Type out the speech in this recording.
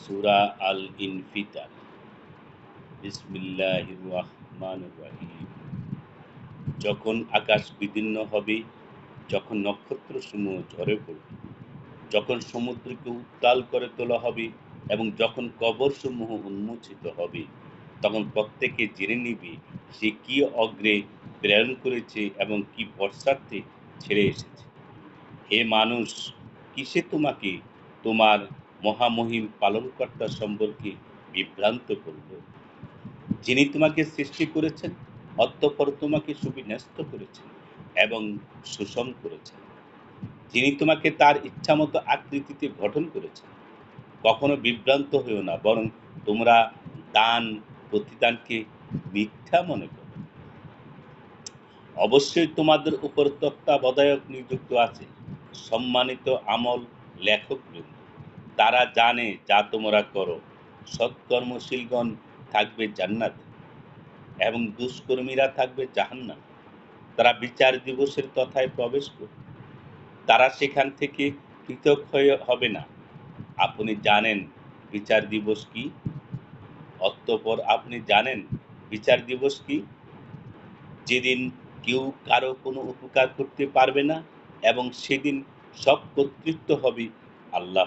সুরা আল ইনফিতার বিসমিল্লাহির রহমানির রহিম যখন আকাশ বিদীর্ণ হবে, যখন নক্ষত্রসমূহ ঝরে পড়বে, যখন সমুদ্রকে উত্তাল করে তোলা হবে এবং যখন কবরসমূহ উন্মোচিত হবে, তখন প্রত্যেকে জেনে নিবে সে কি অগ্রে প্রেরণ করেছে এবং কি পশ্চাতে ছেড়ে এসেছে। হে মানুষ, কিসে তোমাকে তোমার মহামহিম পালনকর্তা সম্পর্কে বিভ্রান্ত করল। যিনি তোমাকে সৃষ্টি করেছেন, অতঃপর তোমাকে সুবিন্যস্ত করেছেন এবং সুষম করেছেন। যিনি তোমাকে তার ইচ্ছামতো আকৃতিতে গঠন করেছেন, কখনো বিভ্রান্ত হইও না, বরং তোমরা দান প্রতিদানকে মিথ্যা মনে করো। অবশ্যই তোমাদের উপর তত্ত্বাবধায়ক নিযুক্ত আছে সম্মানিত আমল লেখক বৃন্দ তারা জানে যা তোমরা করো। সৎকর্মশীলগণ থাকবে জান্নাত এবং দুষ্কর্মীরা থাকবে জাহান্নাম। তারা বিচার দিবসের তথায় প্রবেশ করবে। তারা সেখান থেকে পৃথক হয়ে হবে না। আপনি জানেন বিচার দিবস কি? অতঃপর আপনি জানেন বিচার দিবস কি? যেদিন কেউ কারও কোনো উপকার করতে পারবে না এবং সেদিন সব কর্তৃত্ব হবে আল্লাহ